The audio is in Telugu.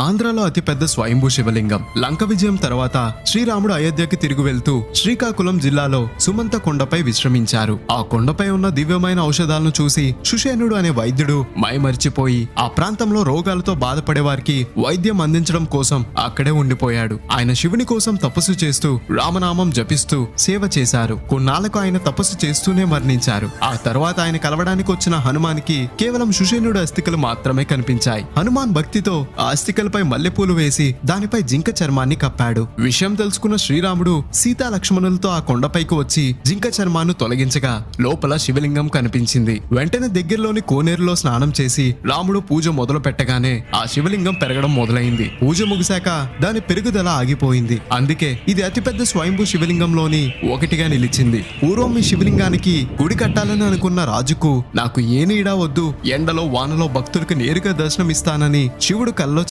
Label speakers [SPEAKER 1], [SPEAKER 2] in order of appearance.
[SPEAKER 1] ఆంధ్రాలో అతిపెద్ద స్వయంభూ శివలింగం. లంక విజయం తర్వాత శ్రీరాముడు అయోధ్యకి తిరిగి వెళ్తూ శ్రీకాకుళం జిల్లాలో సుమంత కొండపై విశ్రమించారు. ఆ కొండపై ఉన్న దివ్యమైన ఔషధాలను చూసి సుషేనుడు అనే వైద్యుడు మైమరిచిపోయి ఆ ప్రాంతంలో రోగాలతో బాధపడే వారికి వైద్యం అందించడం కోసం అక్కడే ఉండిపోయాడు. ఆయన శివుని కోసం తపస్సు చేస్తూ రామనామం జపిస్తూ సేవ చేశారు. కొన్నాళ్ళకు ఆయన తపస్సు చేస్తూనే మరణించారు. ఆ తర్వాత ఆయన కలవడానికి వచ్చిన హనుమానికి కేవలం సుషేనుడు అస్థికలు మాత్రమే కనిపించాయి. హనుమాన్ భక్తితో ఆ అస్థికలపై మల్లెపూలు వేసి దానిపై జింక చర్మాన్ని కప్పాడు. విషయం తెలుసుకున్న శ్రీరాముడు సీతా లక్ష్మణులతో ఆ కొండపైకి వచ్చి జింక చర్మాన్ని తొలగించగా లోపల శివలింగం కనిపించింది. వెంటనే దగ్గరలోని కోనేరులో స్నానం చేసి రాముడు పూజ మొదలు పెట్టగానే ఆ శివలింగం పెరగడం మొదలైంది. పూజ ముగిశాక దాని పెరుగుదల ఆగిపోయింది. అందుకే ఇది అతిపెద్ద స్వయంభూ శివలింగంలోని ఒకటిగా నిలిచింది. పూర్వం ఈ శివలింగానికి గుడి కట్టాలని అనుకున్న రాజుకు నాకు ఏ నీడా వద్దు ఎండలో వానలో భక్తులకు నేరుగా దర్శనం ఇస్తానని శివుడు కల్లో